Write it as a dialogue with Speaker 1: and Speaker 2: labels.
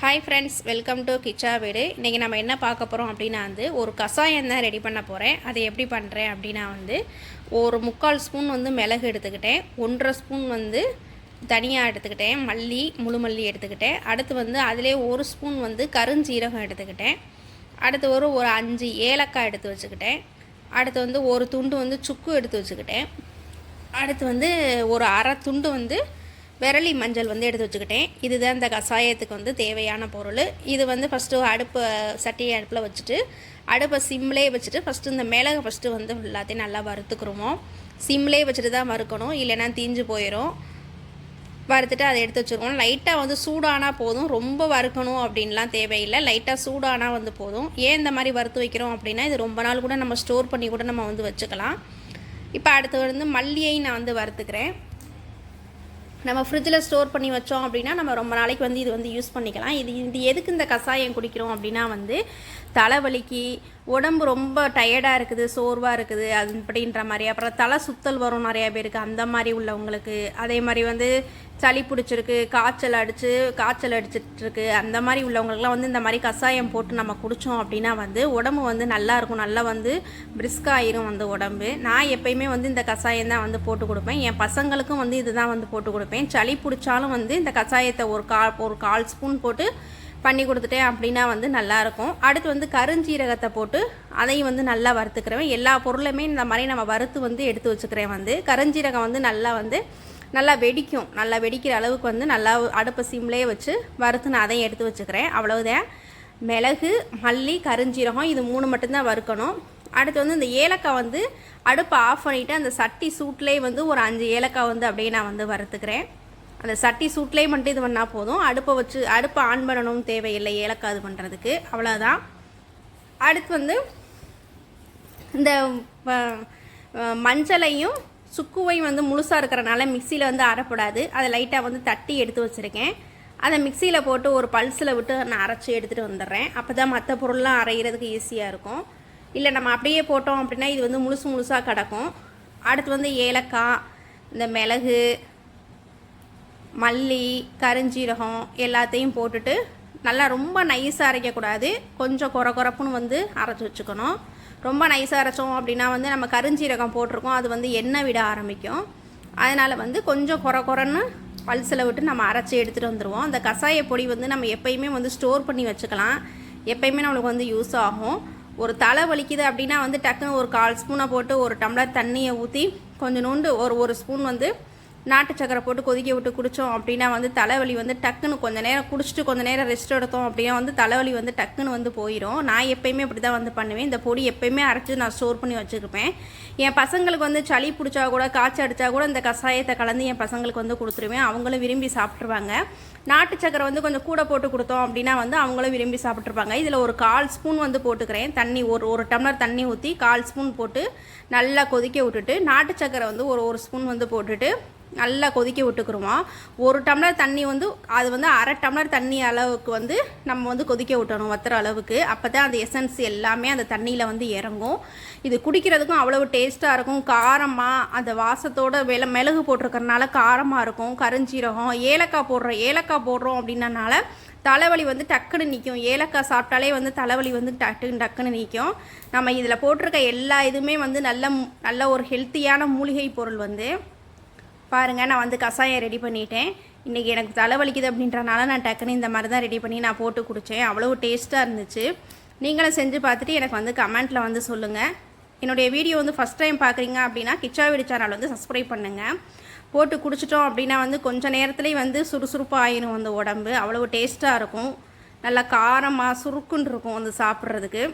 Speaker 1: Hi friends welcome to Kicha வீடு இன்றைக்கி நம்ம என்ன பார்க்க போகிறோம் அப்படின்னா வந்து ஒரு கஷாயம் தான் ரெடி பண்ண போகிறேன் அதை எப்படி பண்ணுறேன் அப்படின்னா வந்து ஒரு முக்கால் ஸ்பூன் வந்து மிளகு எடுத்துக்கிட்டேன். ஒன்றரை ஸ்பூன் வந்து தனியாக எடுத்துக்கிட்டேன். மல்லி முழு மல்லி எடுத்துக்கிட்டேன். அடுத்து வந்து அதிலே ஒரு ஸ்பூன் வந்து கருஞ்சீரகம் எடுத்துக்கிட்டேன். அடுத்து ஒரு ஒரு அஞ்சு ஏலக்காய் எடுத்து வச்சுக்கிட்டேன். அடுத்து வந்து ஒரு துண்டு வந்து சுக்கு எடுத்து வச்சுக்கிட்டேன். அடுத்து வந்து ஒரு அரை துண்டு வந்து விரலி மஞ்சள் வந்து எடுத்து வச்சுக்கிட்டேன். இதுதான் இந்த கஷாயத்துக்கு வந்து தேவையான பொருள். இது வந்து ஃபஸ்ட்டு அடுப்பு சட்டியை அடுப்பில் வச்சுட்டு அடுப்பை சிம்லேயே வச்சுட்டு ஃபஸ்ட்டு இந்த மிளகு ஃபஸ்ட்டு வந்து எல்லாத்தையும் நல்லா வறுத்துக்கிறோமோ சிம்லேயே வச்சுட்டு தான் வறுக்கணும். இல்லைன்னா தீஞ்சு போயிடும் வறுத்துட்டு அதை எடுத்து வச்சுருவோம். லைட்டாக வந்து சூடானா போதும். ரொம்ப வறுக்கணும் அப்படின்லாம் தேவையில்லை. லைட்டாக சூடானா வந்து போதும். ஏன் இந்த மாதிரி வறுத்து வைக்கிறோம் அப்படின்னா இது ரொம்ப நாள் கூட நம்ம ஸ்டோர் பண்ணி கூட நம்ம வந்து வச்சுக்கலாம். இப்போ அடுத்து வந்து மல்லியை நான் வந்து வறுத்துக்கிறேன். நம்ம ஃப்ரிட்ஜில் ஸ்டோர் பண்ணி வச்சோம் அப்படின்னா நம்ம ரொம்ப நாளைக்கு வந்து இது வந்து யூஸ் பண்ணிக்கலாம். இது இது எதுக்கு இந்த கஷாயம் குடிக்கிறோம் அப்படின்னா வந்து தலைவலிக்கு உடம்பு ரொம்ப டயர்டாக இருக்குது சோர்வாக இருக்குது அது அப்படின்ற மாதிரி. அப்புறம் தலை சுத்தல் வரும் நிறையா பேருக்கு அந்த மாதிரி உள்ளவங்களுக்கு. அதே மாதிரி வந்து சளி பிடிச்சிருக்கு காய்ச்சல் அடித்து காய்ச்சல் அடிச்சிட்ருக்கு அந்த மாதிரி உள்ளவங்களுக்குலாம் வந்து இந்த மாதிரி கஷாயம் போட்டு நம்ம குடித்தோம் அப்படின்னா வந்து உடம்பு வந்து நல்லா இருக்கும். நல்லா வந்து பிரிஸ்காயிரும் வந்து உடம்பு. நான் எப்பயுமே வந்து இந்த கஷாயம் தான் வந்து போட்டு கொடுப்பேன். என் பசங்களுக்கும் வந்து இதுதான் வந்து போட்டு கொடுப்பேன். சளி பிடிச்சாலும் வந்து இந்த கஷாயத்தை ஒரு கால் ஒரு கால் ஸ்பூன் போட்டு பண்ணி கொடுத்துட்டேன் அப்படின்னா வந்து நல்லாயிருக்கும் அடுத்து வந்து கருஞ்சீரகத்தை போட்டு அதையும் வந்து நல்லா வறுத்துக்கிறேன் எல்லா பொருளுமே இந்த மாதிரி நம்ம வறுத்து வந்து எடுத்து வச்சுக்கிறேன் வந்து. கருஞ்சீரகம் வந்து நல்லா வந்து நல்லா வெடிக்கும். நல்லா வெடிக்கிற அளவுக்கு வந்து நல்லா அடுப்பு சிம்லேயே வச்சு வறுத்து நான் அதையும் எடுத்து வச்சுக்கிறேன். அவ்வளவுதான். மிளகு மல்லி கருஞ்சீரகம் இது மூணு மட்டும்தான் வறுக்கணும். அடுத்து வந்து இந்த ஏலக்காய் வந்து அடுப்பை ஆஃப் பண்ணிவிட்டு அந்த சட்டி சூட்லேயே வந்து ஒரு அஞ்சு ஏலக்காய் வந்து அப்படியே நான் வந்து வறுத்துக்கிறேன். அந்த சட்டி சூட்லேயே மட்டும் இது பண்ணால் போதும். அடுப்பை வச்சு அடுப்பை ஆன் பண்ணணும் தேவையில்லை ஏலக்காய் இது பண்ணுறதுக்கு அவ்வளோதான் அடுத்து வந்து இந்த மஞ்சளையும் சுக்குவையும் வந்து முழுசாக இருக்கிறனால மிக்சியில் வந்து அரைப்படாது. அதை லைட்டாக வந்து தட்டி எடுத்து வச்சுருக்கேன். அதை மிக்சியில் போட்டு ஒரு பல்ஸில் விட்டு நான் அரைச்சி எடுத்துகிட்டு வந்துடுறேன். அப்போ தான் மற்ற பொருள்லாம் அரைகிறதுக்கு ஈஸியாக இருக்கும். இல்லை நம்ம அப்படியே போட்டோம் அப்படின்னா இது வந்து முழுசு முழுசாக கிடக்கும். அடுத்து வந்து ஏலக்காய் இந்த மிளகு மல்லி கருஞ்சீரகம் எல்லாத்தையும் போட்டுட்டு நல்லா ரொம்ப நைஸாக அரைக்கக்கூடாது. கொஞ்சம் குறை குறப்புன்னு வந்து அரைச்சி வச்சுக்கணும். ரொம்ப நைஸாக அரைச்சோம் அப்படின்னா வந்து நம்ம கருஞ்சீரகம் போட்டிருக்கோம். அது வந்து எண்ணெய் விட ஆரம்பிக்கும். அதனால் வந்து கொஞ்சம் குறை குறைன்னு பல்சில் விட்டு நம்ம அரைச்சி எடுத்துகிட்டு வந்துடுவோம் அந்த கஷாய பொடி வந்து நம்ம எப்பயுமே வந்து ஸ்டோர் பண்ணி வச்சுக்கலாம். எப்பயுமே நம்மளுக்கு வந்து யூஸ் ஆகும். ஒரு தலை வலிக்குது அப்படின்னா வந்து டக்குன்னு ஒரு கால் ஸ்பூனை போட்டு ஒரு டம்ளர் தண்ணியை ஊற்றி கொஞ்சம் நோண்டு ஒரு ஒரு ஸ்பூன் வந்து நாட்டு சக்கரை போட்டு கொதிக்க விட்டு குடித்தோம் அப்படின்னா வந்து தலைவலி வந்து டக்குன்னு கொஞ்சம் நேரம் குடிச்சிட்டு கொஞ்சம் நேரம் ரெஸ்ட் எடுத்தோம் அப்படின்னா வந்து தலைவலி வந்து டக்குன்னு வந்து போயிடும் நான் எப்பயுமே அப்படி தான் வந்து பண்ணுவேன். இந்த பொடி எப்பயுமே அரைச்சி நான் ஸ்டோர் பண்ணி வச்சுருப்பேன். என் பசங்களுக்கு வந்து சளி பிடிச்சா கூட காய்ச்சல் அடித்தா கூட இந்த கஷாயத்தை கலந்து என் பசங்களுக்கு வந்து கொடுத்துருவேன். அவங்களும் விரும்பி சாப்பிட்ருவாங்க நாட்டு சக்கரை வந்து கொஞ்சம் கூட போட்டு கொடுத்தோம் அப்படின்னா வந்து அவங்களும் விரும்பி சாப்பிட்ருப்பாங்க இதில் ஒரு கால் ஸ்பூன் வந்து போட்டுக்கிறேன். தண்ணி ஒரு ஒரு டம்ளர் தண்ணி ஊற்றி கால் ஸ்பூன் போட்டு நல்லா கொதிக்க விட்டுட்டு நாட்டு சக்கரை வந்து ஒரு ஒரு ஸ்பூன் வந்து போட்டுட்டு நல்லா கொதிக்க விட்டுக்கிருவோம் ஒரு டம்ளர் தண்ணி வந்து அது வந்து அரை டம்ளர் தண்ணி அளவுக்கு வந்து நம்ம வந்து கொதிக்க விட்டணும் வத்துற அளவுக்கு. அப்போ தான் அந்த எசன்ஸ் எல்லாமே அந்த தண்ணியில் வந்து இறங்கும். இது குடிக்கிறதுக்கும் அவ்வளவு டேஸ்ட்டாக இருக்கும். காரமாக அந்த வாசத்தோட வெல மிளகு போட்டிருக்கறனால காரமாக இருக்கும். கருஞ்சீரகம் ஏலக்காய் போடுறோம் ஏலக்காய் போடுறோம் அப்படின்னனால தலைவலி வந்து டக்குன்னு நிற்கும் ஏலக்காய் சாப்பிட்டாலே வந்து தலைவலி வந்து டக்குன்னு டக்குன்னு நிற்கும் நம்ம இதில் போட்டிருக்க எல்லா இதுவுமே வந்து நல்ல நல்ல ஒரு ஹெல்த்தியான மூலிகை பொருள் வந்து பாருங்கள் நான் வந்து கஷாயம் ரெடி பண்ணிட்டேன். இன்றைக்கி எனக்கு தலைவலிக்குது அப்படின்றனால நான் டக்குன்னு இந்த மாதிரி தான் ரெடி பண்ணி நான் போட்டு குடித்தேன் அவ்வளோ டேஸ்ட்டாக இருந்துச்சு. நீங்களும் செஞ்சு பார்த்துட்டு எனக்கு வந்து கமெண்ட்டில் வந்து சொல்லுங்கள் என்னுடைய வீடியோ வந்து ஃபஸ்ட் டைம் பார்க்குறீங்க அப்படின்னா கிச்சா வீடு சேனல் வந்து சப்ஸ்கிரைப் பண்ணுங்கள் போட்டு குடிச்சிட்டோம் அப்படின்னா வந்து கொஞ்சம் நேரத்துலேயே வந்து சுறுசுறுப்பாக ஆயிரும் அந்த உடம்பு. அவ்வளோ டேஸ்ட்டாக இருக்கும். நல்லா காரமாக சுருக்குன்னு இருக்கும் வந்து சாப்பிட்றதுக்கு.